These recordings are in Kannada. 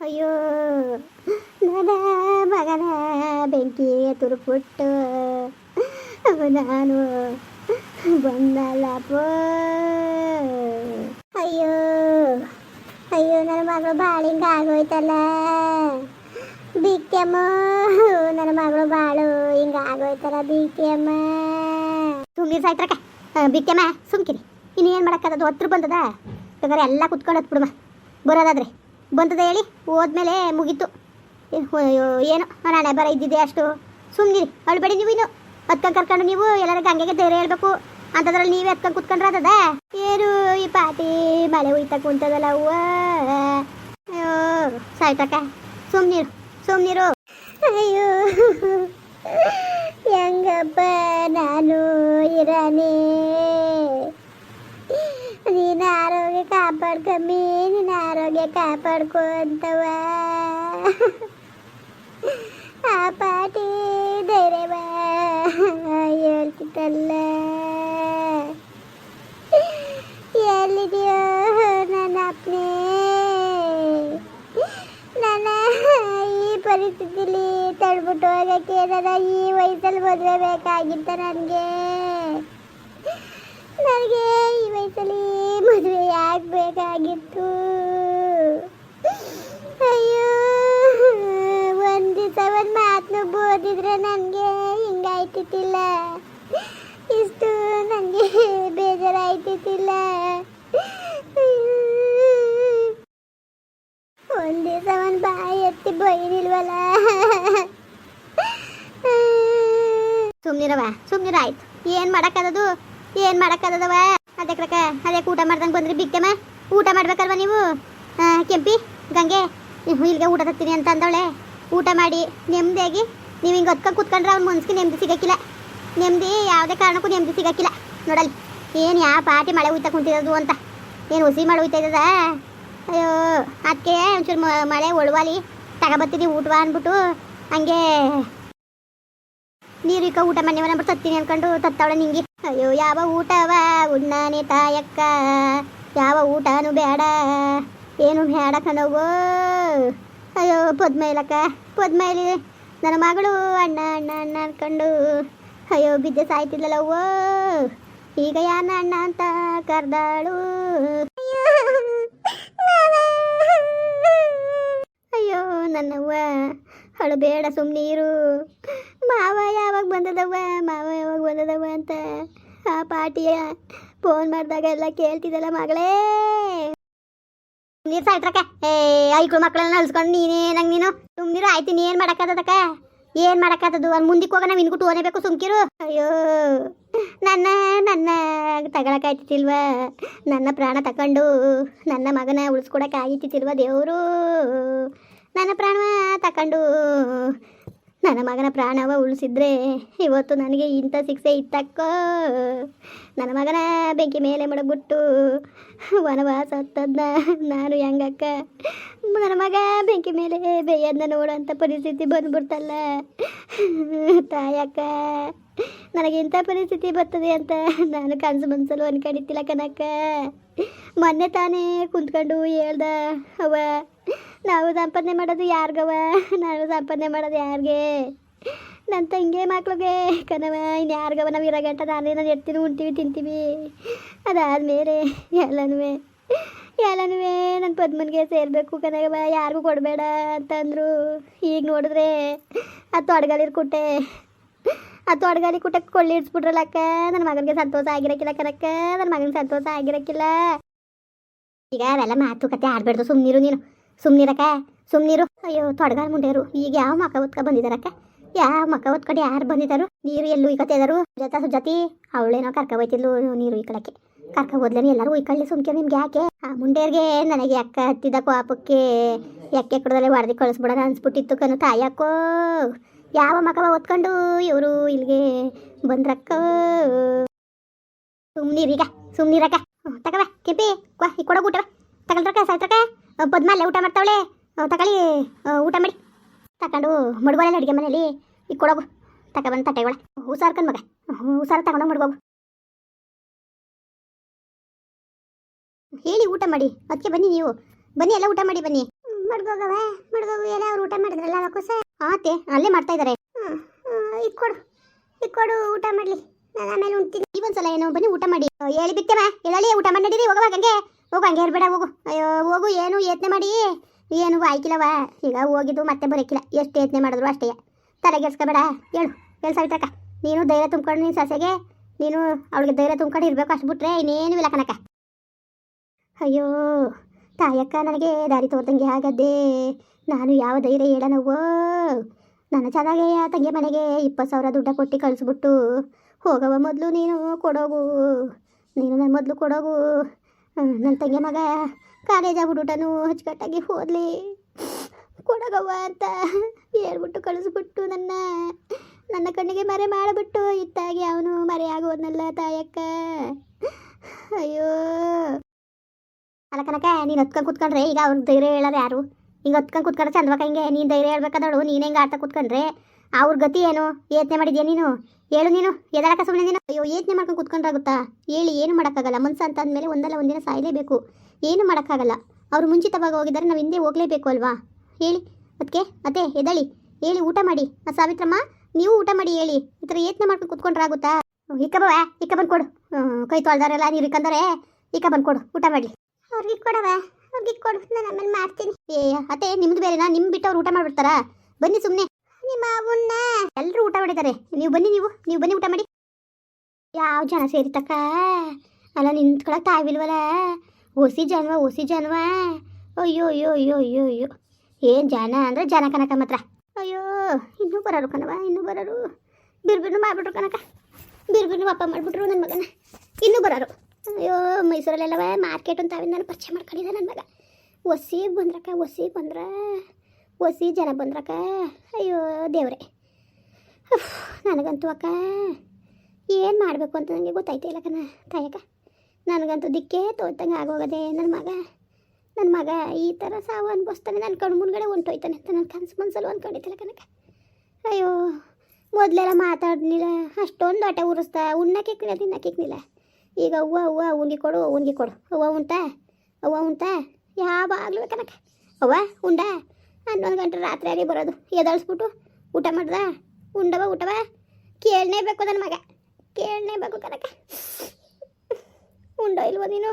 ಅಯ್ಯೋ ನನ್ನ ಮಗನ ಬೆಂಕಿ ತುರುಪುಟ್ಟು. ನಾನು ಬಂದಲ್ಲಪ್ಪ ಅಯ್ಯೋ ಅಯ್ಯೋ, ನನ್ನ ಮಗಳು ಬಾಳಿಂಗ ಆಗೋಯ್ತಲ್ಲ. ಬಿಕ್ಕಮ್ಮ ನನ್ನ ಮಗಳು ಬಾಳು ಹಿಂಗ ಆಗೋಯ್ತಲ್ಲ ಬಿಕ್ಕಮ್ಮ ಸುಮ್ಗಿರ್ ಸಾಯ್ತ್ರಕ್ಕ ಬಿಕ್ಕಮ್ಮ ಸುಮ್ಕಿರಿ. ಇನ್ನೇನು ಮಾಡಕ್ಕದ ಹತ್ರ ಬಂದದ? ಬೇಕಾದ್ರೆ ಎಲ್ಲ ಕುತ್ಕೊಂಡು ಹತ್ಬಿಡಮ್ಮ ಬರೋದಾದ್ರೆ. ಬಂದದ ಹೇಳಿ? ಹೋದ್ಮೇಲೆ ಮುಗೀತು. ಏನು ನಾಳೆ ಬರ ಇದ್ದಿದ್ದೆ ಅಷ್ಟು. ಸುಮ್ಮನಿರಿ ಅಳ್ಬೇಡಿ ನೀವು ಇನ್ನು. ಹತ್ಕೊಂಡು ಕರ್ಕೊಂಡು ನೀವು ಎಲ್ಲರ ಗಂಗೆಗೆ ಧೈರ್ಯ ಹೇಳ್ಬೇಕು. ಅಂಥದ್ರಲ್ಲಿ ನೀವೇ ಹತ್ಕೊಂಡು ಕುತ್ಕೊಂಡ್ರೆ ಅದದ ಏನು ಈ ಪಾಟಿ ಮಳೆ ಹುಯ್ತಾ ಕುಂತದಲ್ಲ ಹೂವ ಸಾಯ್ತಕ್ಕ. ಸುಮ್ಮನಿರು ಸುಮ್ಮನಿರು ಅಯ್ಯೋ. ಹೆಂಗಪ್ಪ ನಾನು ಇರಾನೇ? ನೀನು ಆರೋಗ್ಯ ಕಾಪಾಡ್ಕಮ್ಮಿ. ಕಾಪಾಡ್ಕೊ ಅಂತವ ಆ ಪಾಟಿ ಧೈರ್ಯವ ಹೇಳ್ತಿತ್ತಲ್ಲ ಎಲ್ಲಿದೆಯೋ ನನ್ನ ಅಪ್ಪನೇ ನನ್ನ ಈ ಪರಿಸ್ಥಿತಿಲಿ ತಡ್ಬಿಟ್ಟು ಹೋಗಕ್ಕೆ ನನ್ನ ಈ ವಯಸ್ಸಲ್ಲಿ ಮದುವೆ ಬೇಕಾಗಿತ್ತ ನನಗೆ. ನನಗೆ ಈ ವಯಸ್ಸಲ್ಲಿ ಮದುವೆ ಆಗಬೇಕಾಗಿತ್ತು ಅಯ್ಯೋ ಒಂದು ದಿವಸ ಒಂದು ಮಾತನ್ನು ಬೋದಿದ್ರೆ ನನಗೆ ಹಿಂಗಾಯ್ತಿತ್ತಿಲ್ಲ ಇಷ್ಟು ನನಗೆ ಬೇಜಾರಾಯ್ತಿಲ್ಲ ಒಂದು ದಿವಸ ಒಂದು ಬಾಯಿ ಎತ್ತಿ ಬೈನಿಲ್ವಲ್ಲ ಸುಮ್ನಿರವ ಸುಮ್ನಿರ, ಆಯ್ತು. ಏನ್ ಮಾಡಕ್ಕದದು? ಏನ್ ಮಾಡಕ್ಕದವ ಅದಕ್ಕೆ ಅದಕ್ಕೆ ಊಟ ಮಾಡ್ದಂಗೆ ಬಂದ್ರಿ ಬಿಕ್ಕಮ್ಮ ಊಟ ಮಾಡ್ಬೇಕಲ್ವ ನೀವು? ಕೆಂಪಿ, ಗಂಗೆ ಇಲ್ಲಿಗೆ ಊಟ ತರ್ತೀನಿ ಅಂತ ಅಂದವಳೆ. ಊಟ ಮಾಡಿ ನೆಮ್ಮದಿಯಾಗಿ ನೀವು ಹಿಂಗೆ ಹೊತ್ಕೊಂಡು ಕುತ್ಕೊಂಡ್ರೆ ಅವ್ನ ಮನ್ಸಿಗೆ ನೆಮ್ಮದಿ ಸಿಗಕ್ಕಿಲ್ಲ ನೆಮ್ಮದಿ ಯಾವುದೇ ಕಾರಣಕ್ಕೂ ನೆಮ್ಮದಿ ಸಿಗಕ್ಕಿಲ್ಲ ನೋಡಲ್ಲಿ, ಏನು ಯಾವ ಪಾಟಿ ಮಳೆ ಉಯ್ತಾ ಕುಂತಿರೋದು ಅಂತ. ಏನು ಹುಸಿ ಮಳೆ ಉಯ್ತಾ ಅಯ್ಯೋ ಅದಕ್ಕೆ ಒಂಚೂರು ಮಳೆ ಒಳವಾಲಿ. ತಗೊಬತ್ತೀನಿ ಊಟವಾ ಅಂದ್ಬಿಟ್ಟು ಹಂಗೆ ನೀರು ಊಟ ಮನೆ ಅಂದ್ಬಿಟ್ಟು ತತ್ತೀನಿ ಅನ್ಕೊಂಡು ತತ್ತವಳೆ ನಿಂಗೆ. ಅಯ್ಯೋ, ಯಾವ ಊಟವ ಉಣ್ಣಾನೆ ತಾಯಕ್ಕ? ಯಾವ ಊಟನೂ ಬೇಡ ಏನು ಬೇಡ ಕಣವು ಅಯ್ಯೋ, ಪದ್ಮೈಲಕ್ಕ ಇಲ್ಲಕ್ಕ ಪದ್ಮ ಇಲ್ಲಿ ನನ್ನ ಮಗಳು ಅಣ್ಣ ಅಣ್ಣ ಅಣ್ಣ ಅನ್ಕೊಂಡು, ಅಯ್ಯೋ, ಬಿದ್ದೆ ಓ ಈಗ ಯಾನ ಅಣ್ಣ ಅಂತ ಕರ್ದಾಳು? ಅಯ್ಯೋ, ನನ್ನವ್ವ. ಅವಳು ಬೇಡ ಸುಮ್ಮನೀರು ಮಾವ ಯಾವಾಗ ಬಂದದವ್ವ? ಮಾವ ಯಾವಾಗ ಬಂದದವ್ವ ಅಂತ ಆ ಪಾಟಿಯ ಫೋನ್ ಮಾಡಿದಾಗ ಎಲ್ಲ ಕೇಳ್ತಿದ್ದಲ್ಲ ಮಗಳೇ. ನೀರು ಸಾಯ್ತ್ರಕ್ಕ? ಏ, ಐಕ್ಳು ಮಕ್ಕಳನ್ನ ಅಲ್ಸ್ಕೊಂಡು ನೀನೇ ನಂಗೆ ನೀನು? ಸುಮ್ಮನಿರು ಆಯ್ತು, ನೀ ಏನು ಮಾಡಕ್ಕದಕ್ಕ ಏನು ಮಾಡಕ್ಕಾದದು ಅಲ್ಲಿ ಮುಂದಕ್ಕೆ ಹೋಗ ನಾವು ಇನ್ಗುಟ್ಟು ಓನೇಬೇಕು ಸುಮ್ಕಿರು. ಅಯ್ಯೋ, ನನ್ನ ನನ್ನ ತಗೊಳಕಾಯ್ತಿಲ್ವ ನನ್ನ ಪ್ರಾಣ ತಕೊಂಡು ನನ್ನ ಮಗನ ಉಳಿಸ್ಕೊಡಕ್ಕೆ ಆಯ್ತಿತ್ತಿಲ್ವ ದೇವರು? ನನ್ನ ಪ್ರಾಣ ತಕೊಂಡು ನನ್ನ ಮಗನ ಪ್ರಾಣವ ಉಳಿಸಿದ್ರೆ ಇವತ್ತು ನನಗೆ ಇಂಥ ಶಿಕ್ಷೆ ಇತ್ತಕ್ಕೋ. ನನ್ನ ಮಗನ ಬೆಂಕಿ ಮೇಲೆ ಮಡಗ್ಬಿಟ್ಟು ವನವಾಸ ಹತ್ತದ್ನ ನಾನು ಹೆಂಗಕ್ಕ? ನನ್ನ ಮಗ ಬೆಂಕಿ ಮೇಲೆ ಬೇಯನ್ನ ನೋಡೋಂಥ ಪರಿಸ್ಥಿತಿ ಬಂದ್ಬಿಡ್ತಲ್ಲ. ತಾಯಕ್ಕ, ನನಗೆ ಇಂಥ ಪರಿಸ್ಥಿತಿ ಬರ್ತದೆ ಅಂತ ನಾನು ಕನಸು ಮನ್ಸಲು ಅನ್ಕಂಡಿತ್ತಿಲ್ಲ ಕನಕ ಮೊನ್ನೆ ತಾನೇ ಕುಂತ್ಕೊಂಡು ಹೇಳ್ದ ಅವ ನಾವು ಸಂಪಾದನೆ ಮಾಡೋದು ಯಾರಿಗವ ನಾನು ಸಂಪಾದನೆ ಮಾಡೋದು ಯಾರಿಗೆ? ನನ್ನ ತಂಗಿ ಮಕ್ಳಿಗೆ ಕಣವ ಇನ್ನು ಯಾರಿಗವ ನಾವು ಇರೋ ಗಂಟ ನಾನೇ ನಾನು ಎಡ್ತೀನಿ ಉಣ್ತೀವಿ, ತಿಂತೀವಿ. ಅದಾದಮೇಲೆ ಎಲ್ಲನೂ ಎಲ್ಲನೂ ನನ್ನ ಪದ್ಮನಿಗೆ ಸೇರಬೇಕು ಕನಗವ ಯಾರಿಗೂ ಕೊಡಬೇಡ ಅಂತಂದರು. ಈಗ ನೋಡಿದ್ರೆ ಆ ತೊಡಗಲಿರ್ ಕುಟ್ಟೆ, ಆ ತೊಡಗಲಿ ಕುಟ್ಟೆ ಕೊಳ್ಳಿ ಇಡ್ಸ್ಬಿಟ್ರಲ್ಲಕ್ಕ ನನ್ನ ಮಗನಿಗೆ ಸಂತೋಷ ಆಗಿರಕ್ಕಿಲ್ಲ ಕನಕ್ಕ ನನ್ನ ಮಗನಿಗೆ ಸಂತೋಷ ಆಗಿರಕ್ಕಿಲ್ಲ ಈಗ ಅವೆಲ್ಲ ಮಾತುಕತೆ ಆಡ್ಬೇಡ್ದು ಸುಮ್ಮನಿರು ನೀನು. ಸುಮ್ಮನಿರಕ್ಕ ಸುಮ್ನಿರು. ಅಯ್ಯೋ, ತೊಡಗಾರ ಮುಂಡೆಯರು ಈಗ ಯಾವ ಮಕ ಹೊತ್ಕ ಬಂದಿದಾರಕ್ಕ ಯಾವ ಮಕ ಹೊತ್ಕೊಂಡು ಯಾರು ಬಂದಿದ್ದಾರು ನೀರು ಎಲ್ಲೂ ಇಕ್ಕತ್ತಿದಾರು ಜೊತೆ ಸುಜಾತಿ ಅವಳೇನೋ ಕರ್ಕ ಬೈತಿದ್ಲು ನೀರು ಇಕ್ಕಳಕ್ಕೆ ಕರ್ಕ ಹೋದ್ಲೇನು ಎಲ್ಲರೂ ಉಯ್ಕೊಳ್ಳಿ ಸುಮ್ಕೆ ನಿಮ್ಗೆ ಯಾಕೆ? ಆ ಮುಂಡೇರ್ಗೆ ನನಗೆ ಅಕ್ಕ ಹತ್ತಿದ ಕೋಪಕ್ಕೆ? ಯಾಕೆ ಕುಡದಲ್ಲೇ ಹೊಡೆದಿ ಕಳಿಸ್ಬಿಡೋಣ ಅನ್ಸ್ಬಿಟ್ಟಿತ್ತು ಕನು ತಾಯಕ್ಕೋ ಯಾವ ಮಕವ ಹೊತ್ಕೊಂಡು ಇವರು ಇಲ್ಲಿಗೆ ಬಂದ್ರಕ್ಕ? ಸುಮ್ನಿರೀಗ ಸುಮ್ನಿರಕ್ಕ ತಗವ ಕೆಂಪಿ. ಕ್ವಾ ಈ ಕೊಡೋ ಊಟವ ತಗೊಳ್ರಕ್ಕ ಪದ್ಮಲ್ಲೇ ಊಟ ಮಾಡ್ತಾವಳೆ. ತಗೊಳ್ಳಿ ಊಟ ಮಾಡಿ. ತಕೊಂಡು ಮಡ್ಗೋಳಲ್ಲ ಅಡುಗೆ ಮನೇಲಿ ಈಗ ಕೊಡೋಗು. ತಗೊಬಂದು ತಟ್ಟೆಗೊಳ ಹುಷಾರ್ಕನ್ ಮಗ. ಹುಷಾರು ಹುಷಾರ ತಗೊಂಡು ಮಡ್ಗೋಗು. ಹೇಳಿ ಊಟ ಮಾಡಿ. ಅದಕ್ಕೆ ಬನ್ನಿ ನೀವು. ಬನ್ನಿ, ಎಲ್ಲ ಊಟ ಮಾಡಿ ಬನ್ನಿ. ಮಡ್ಗೋಗವ ಮಡ್ಗೋಗು ಎಲ್ಲ ಅವ್ರು ಊಟ ಮಾಡಿದ್ರಲ್ಲ ಅವಕ್ಕೂ ಆತೆ, ಅಲ್ಲೇ ಮಾಡ್ತಾ ಇದ್ದಾರೆ ಇಕ್ಕೊಡು ಇಕ್ಕೊಡು ಊಟ ಮಾಡಲಿ. ನಾನು ಆಮೇಲೆ ಉಣ್ತೀನಿ. ಒಂದ್ಸಲ ಏನೋ ಬನ್ನಿ ಊಟ ಮಾಡಿ. ಹೇಳಿ ಬಿಟ್ಟೆವ ಎಲ್ಲ ಊಟ ಮಾಡಿ ನಡೀರಿ ಹೋಗವಾಗಂಗೆ ಹಂಗೆ ಹೋಗು ಹಂಗೆ ಇರ್ಬೇಡ ಹೋಗು. ಅಯ್ಯೋ, ಹೋಗು, ಏನು ಯತ್ನೆ ಮಾಡಿ? ಏನು ಆಯ್ಕಿಲ್ಲವ ಈಗ ಹೋಗಿದ್ದು ಮತ್ತೆ ಬರೋಕ್ಕಿಲ್ಲ ಎಷ್ಟು ಯತ್ನೆ ಮಾಡಿದ್ರು ಅಷ್ಟೇ. ತಲೆಗೆಡ್ಸ್ಕೊಬೇಡ. ಹೇಳು ಹೇಳು ಸಾವಿತ್ರಕ್ಕ. ನೀನು ಧೈರ್ಯ ತುಂಬ್ಕೊಂಡು ನೀನು ಸೊಸೆಗೆ, ನೀನು ಅವಳಿಗೆ ಧೈರ್ಯ ತುಂಬ್ಕೊಂಡು ಇರಬೇಕು. ಅಷ್ಟು ಬಿಟ್ರೆ ಇನ್ನೇನು ಇಲ್ಲ ಕನಕ ಅಯ್ಯೋ, ತಾಯಕ್ಕ ನನಗೆ ದಾರಿ ತೋರ್ದಂಗೆ ಆಗದ್ದೆ. ನಾನು ಯಾವ ಧೈರ್ಯ ಹೇಳನವೋ ನನ್ನ ಚೆನ್ನಾಗೆ ತಂಗಿ ಮನೆಗೆ ಇಪ್ಪತ್ತು ಸಾವಿರ ದುಡ್ಡ ಕೊಟ್ಟು ಕಳಿಸ್ಬಿಟ್ಟು ಹೋಗವ ಮೊದಲು ನೀನು ಕೊಡೋಗು. ನೀನು ನನ್ನ ಮೊದಲು ಕೊಡೋಗು. ನನ್ನ ತಂಗಿ ಮಗ ಕಾಲೇಜ್ ಆಗ್ಬಿಟ್ಟು ಅಚ್ಚುಕಟ್ಟಾಗಿ ಹೋದ್ಲಿ. ಕೊಡಗವ್ವ ಅಂತ ಹೇಳ್ಬಿಟ್ಟು ಕಳಿಸ್ಬಿಟ್ಟು ನನ್ನ ನನ್ನ ಕಣ್ಣಿಗೆ ಮರೆ ಮಾಡಿಬಿಟ್ಟು ಇತ್ತಾಗಿ ಅವನು ಮರೆ ಆಗೋದ್ನಲ್ಲ ತಾಯಕ್ಕ. ಅಯ್ಯೋ. ಅಲ್ಲ ಕನಕ, ನೀನು ಹತ್ಕೊಂಡು ಕೂತ್ಕೊಂಡ್ರೆ ಈಗ ಅವ್ನು ಧೈರ್ಯ ಹೇಳೋರು ಯಾರು? ಈಗ ಹೊತ್ಕೊಂಡು ಕೂತ್ಕೊಂಡ್ರೆ ಚಂದ್ವಕ್ಕ ಹಿಂಗೆ ನೀನು ಧೈರ್ಯ ಹೇಳ್ಬೇಕಾದಳು ನೀನು ಹೆಂಗೆ ಆಡ್ತಾ ಕೂತ್ಕೊಂಡ್ರೆ? ಅವ್ರ ಗತಿ ಏನು? ಯೋಚನೆ ಮಾಡಿದ್ಯಾ ನೀನು? ಹೇಳು ನೀನು ಎದಳಕ ಸುಮ್ಮನೆ ನೀನು? ಅಯ್ಯೋ ಯೋಚನೆ ಮಾಡ್ಕೊಂಡು ಕೂತ್ಕೊಂಡ್ರಾಗುತ್ತಾ? ಹೇಳಿ ಏನು ಮಾಡೋಕ್ಕಾಗಲ್ಲ? ಮನ್ಸು ಅಂತ ಅಂದಮೇಲೆ ಒಂದಲ್ಲ ಒಂದಿನ ಸಾಯಲೇಬೇಕು. ಏನು ಮಾಡೋಕ್ಕಾಗಲ್ಲ? ಅವ್ರು ಮುಂಚಿತವಾಗಿ ಹೋಗಿದ್ದಾರೆ ನಾವು ಹಿಂದೆ ಹೋಗಲೇಬೇಕು ಅಲ್ವಾ? ಹೇಳಿ ಅದಕ್ಕೆ ಅದೇ ಎದಳಿ ಹೇಳಿ ಊಟ ಮಾಡಿ. ಆ ಸಾವಿತ್ರಮ್ಮ ನೀವು ಊಟ ಮಾಡಿ ಹೇಳಿ. ಈ ಥರ ಯೋಚನೆ ಮಾಡ್ಕೊಂಡು ಕುತ್ಕೊಂಡ್ರಾಗುತ್ತಾ? ಇಕ್ಕ ಬವ ಇಕ್ಕ ಬಂದು ಕೊಡು. ಕೈ ತೊಳ್ದಾರೆಲ್ಲ ನೀರು ಇಕ್ಕಂದರೆ ಇಕ್ಕ ಬಂದು ಕೊಡು ಊಟ ಮಾಡಿ ಅವ್ರಿಗೆ ಕೊಡವ ಅವ್ರಿಗೆ ಕೊಡು ನಾನು ಆಮೇಲೆ ಮಾಡ್ತೀನಿ. ಏ ಅತ್ತೆ ನಿಮ್ದು ಬೇರೆನಾ? ನಿಮ್ ಬಿಟ್ಟು ಅವ್ರು ಊಟ ಮಾಡಿಬಿಡ್ತಾರಾ? ಬನ್ನಿ ಸುಮ್ಮನೆ ನಿಮ್ಮ ಅವನ್ನ ಎಲ್ಲರೂ ಊಟ ಮಾಡಿದ್ದಾರೆ. ನೀವು ಬನ್ನಿ ನೀವು ನೀವು ಬನ್ನಿ ಊಟ ಮಾಡಿ. ಯಾವ ಜನ ಸೇರಿತಕ್ಕ ಅಲ್ಲ, ನಿಂತ್ಕೊಳಕ್ ತಾವಿಲ್ವಲ್ಲ ಒಸಿ ಜನ್ವ ಒಸಿ ಜನ್ವ. ಅಯ್ಯೋ ಅಯ್ಯೋ ಅಯ್ಯೋ ಅಯ್ಯೋ ಅಯ್ಯೋ. ಏನು ಜನ ಅಂದ್ರೆ ಜನ ಕನಕ ಮಾತ್ರ. ಅಯ್ಯೋ, ಇನ್ನೂ ಬರೋರು ಕಣವ ಇನ್ನೂ ಬರೋರು. ಬಿರ್ಬಿರ್ನು ಮಾಡ್ಬಿಟ್ರು ಕನಕ. ಬಿರ್ಬಿರ್ನು ಅಪ್ಪ ಮಾಡಿಬಿಟ್ರು ನನ್ನ ಮಗನ. ಇನ್ನೂ ಬರೋರು. ಅಯ್ಯೋ, ಮೈಸೂರಲ್ಲೆಲ್ಲವ ಮಾರ್ಕೆಟ್ ಅಂತ ಅವಿಂದ ಪರಿಚಯ ಮಾಡ್ಕೊಂಡಿದ್ದೆ ನನ್ನ ಮಗ. ಒಸಿಗೆ ಬಂದ್ರಕ್ಕ ಒಸಿ ಬಂದ್ರ. ಒಸಿ ಜನ ಬಂದ್ರಕ್ಕ. ಅಯ್ಯೋ, ದೇವ್ರೆ. ನನಗಂತೂ ಅಕ್ಕ, ಏನು ಮಾಡಬೇಕು ಅಂತ ನನಗೆ ಗೊತ್ತಾಯ್ತಾ ಇಲ್ಲ ಕಣ. ತಾಯಕ್ಕ, ನನಗಂತೂ ದಿಕ್ಕೇ ತೋರ್ತಂಗೆ ಆಗೋಗದೆ ನನ್ನ ಮಗ. ನನ್ನ ಮಗ ಈ ಥರ ಸಾವು ಅನ್ಭವಿಸ್ತಾನೆ. ನನ್ನ ಕಣ್ಣು ಮುಂದ್ಗಡೆ ಹೊಂಟೋಯ್ತಾನೆ ಅಂತ ನನ್ನ ಕನಸು ಮನಸ್ಸಲ್ಲೂ ಅಂದ್ಕೊಂಡಿದ್ದಿಲ್ಲ ಕನಕ ಅಯ್ಯೋ, ಮೊದಲೆಲ್ಲ ಮಾತಾಡಲಿಲ್ಲ. ಅಷ್ಟೊಂದು ಹೊಟ್ಟೆ ಉರಿಸ್ತಾ ಉಣ್ಣಕ್ಕಿಕ್ನಿಲ್ಲ ತಿನ್ನಕ್ಕಿಕ್ನಿಲ್ಲ ಈಗ ಅವ್ವ ಅವ್ವ, ಉಂಗಿ ಕೊಡು ಉಂಗಿ ಕೊಡು. ಅವ್ವ ಉಂಟಾ? ಅವ್ವ ಉಂಟಾ? ಯಾವಾಗಲೂ ಕನಕ ಅವ್ವ, ಉಂಡ? ಹನ್ನೊಂದು ಗಂಟೆ ರಾತ್ರಿ ಆಗಿ ಬರೋದು. ಎದಳಿಸ್ಬಿಟ್ಟು ಊಟ ಮಾಡ್ದ. ಉಂಡವ, ಊಟವ? ಕೇಳನೇಬೇಕು ನನ್ನ ಮಗ. ಕೇಳನೇಬೇಕು ಕನಕ ಉಂಡೋ ಇಲ್ವೋ ನೀನು?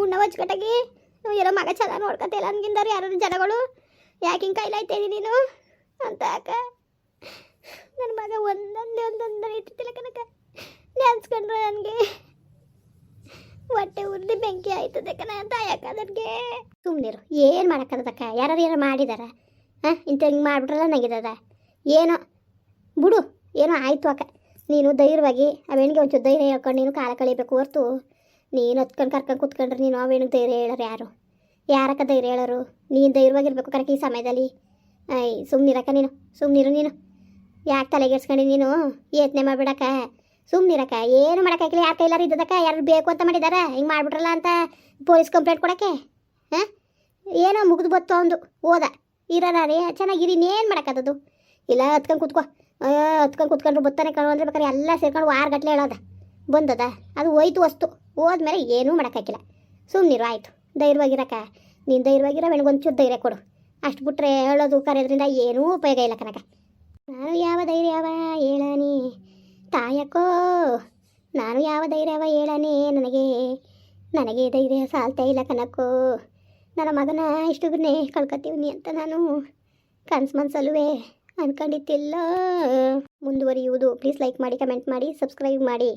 ಉಣ್ಣವ ಅಚ್ಚುಕಟ್ಟಾಗಿ. ಇರೋ ಮಗ ಚೆನ್ನಾಗಿ ನೋಡ್ಕೊತಿಲ್ಲ ಅನ್ಗಿಂದವ್ರು ಯಾರು ಜನಗಳು. ಯಾಕೆ ಹಿಂಗೆ ಇದೀನಿ ನೀನು? ಅಂತ ಅಕ್ಕ ನನ್ನ ಮಗ ಒಂದೊಂದೇ ಒಂದೊಂದೇ ಇಟ್ಟಿಲ್ಲ ಕನಕ ನೆನ್ಸ್ಕೊಂಡ್ರೆ ನನಗೆ. ಹೊಟ್ಟೆ ಉರ್ದಿ ಬೆಂಕಿ ಆಯ್ತದೆ ಕಣ ಅಂತ ಯಾಕ ನನಗೆ ಸುಮ್ಮನಿರು ಏನು ಮಾಡೋಕ್ಕದಕ್ಕ ಯಾರು ಯಾರು ಮಾಡಿದಾರ? ಹಾಂ? ಇಂಥ ಹಿಂಗೆ ಮಾಡಿಬಿಟ್ರಲ್ಲ ನಗಿದದ ಏನೋ, ಬಿಡು, ಏನೋ ಆಯಿತು ಅಕ್ಕ ನೀನು ಧೈರ್ಯವಾಗಿ ಅವೇಣಿಗೆ ಒಂಚೂರು ಧೈರ್ಯ ಹೇಳ್ಕೊಂಡು ನೀನು ಕಾಲ ಕಳಿಬೇಕು ಹೊರ್ತು. ನೀನು ಹತ್ಕೊಂಡು ಕರ್ಕೊಂಡು ಕೂತ್ಕೊಂಡ್ರೆ ನೀನು ಆ ಬೆಣ್ಣಿಗೆ ಧೈರ್ಯ ಹೇಳೋರು ಯಾರು? ಯಾರಕ್ಕ ಧೈರ್ಯ ಹೇಳೋರು? ನೀನು ಧೈರ್ಯವಾಗಿರ್ಬೇಕು ಕರೆಕ್ಟ್ ಈ ಸಮಯದಲ್ಲಿ. ಐ ಸುಮ್ಮನಿರಕ್ಕ ನೀನು ಸುಮ್ಮನಿರು ನೀನು. ಯಾಕೆ ತಲೆಗೆಡ್ಸ್ಕೊಂಡು ನೀನು? ಯತ್ನೆ ಮಾಡ್ಬಿಡಕ್ಕ. ಸುಮ್ಮನಿರಕ್ಕ ಏನು ಮಾಡೋಕ್ಕಾಗಿಲ್ಲ ಯಾರ ಕೈಲಾರು ಇದ್ದದಕ್ಕ ಯಾರು ಬೇಕು ಅಂತ ಮಾಡಿದಾರ? ಹಿಂಗೆ ಮಾಡಿಬಿಟ್ರಲ್ಲ ಅಂತ ಪೊಲೀಸ್ ಕಂಪ್ಲೇಂಟ್ ಕೊಡೋಕ್ಕೆ? ಹಾಂ? ಏನೋ ಮುಗಿದು ಬತ್ತು ಅವನು ಹೋದ. ಇರೋರೇ ಚೆನ್ನಾಗಿರಿ, ಇನ್ನೇನು ಮಾಡೋಕ್ಕದ್ದು ಇಲ್ಲ, ಹತ್ಕೊಂಡು ಕೂತ್ಕೋ. ಹತ್ಕೊಂಡು ಕೂತ್ಕೊಂಡ್ರು ಬತ್ತಾನೆ ಕಣ ಅಂದ್ರೆ ಬೇಕಾದ್ರೆ ಎಲ್ಲ ಸೇರ್ಕೊಂಡು ವಾರ ಗಟ್ಟಲೆ ಹೇಳೋದ. ಬಂದದ. ಅದು ಹೋಯ್ತು ವಸ್ತು ಹೋದ್ಮೇಲೆ ಏನೂ ಮಾಡೋಕ್ಕಾಗಿಲ್ಲ ಸುಮ್ಮನಿರು ಆಯಿತು. ಧೈರ್ಯವಾಗಿರಕ್ಕ. ನೀನು ಧೈರ್ಯವಾಗಿರೋ ಬೆಳಗೊಂಚೂರು ಧೈರ್ಯ ಕೊಡು. ಅಷ್ಟು ಬಿಟ್ಟರೆ ಹೇಳೋದು, ಕರೆಯೋದ್ರಿಂದ ಏನೂ ಉಪಯೋಗ ಇಲ್ಲ ಕನಕ ನಾನು ಯಾವ ಧೈರ್ಯ ಯಾವ ಹೇಳನಿ? ತಾಯಕ್ಕೋ ನಾನು ಯಾವ ಧೈರ್ಯವ ಹೇಳನೆ ನನಗೆ? ನನಗೆ ಧೈರ್ಯ ಸಾಲ್ತಾ ಇಲ್ಲ ಕನಕೋ. ನನ್ನ ಮಗನ ಇಷ್ಟುಗನ್ನೇ ಕಳ್ಕೊತೀವ್ನಿ ಅಂತ ನಾನು ಕನ್ಸು ಮನ್ಸಲ್ಲುವೆ ಅನ್ಕೊಂಡಿದ್ದಿಲ್ಲ ಮುಂದುವರಿಯುವುದು ಪ್ಲೀಸ್ ಲೈಕ್ ಮಾಡಿ ಕಮೆಂಟ್ ಮಾಡಿ ಸಬ್ಸ್ಕ್ರೈಬ್ ಮಾಡಿ.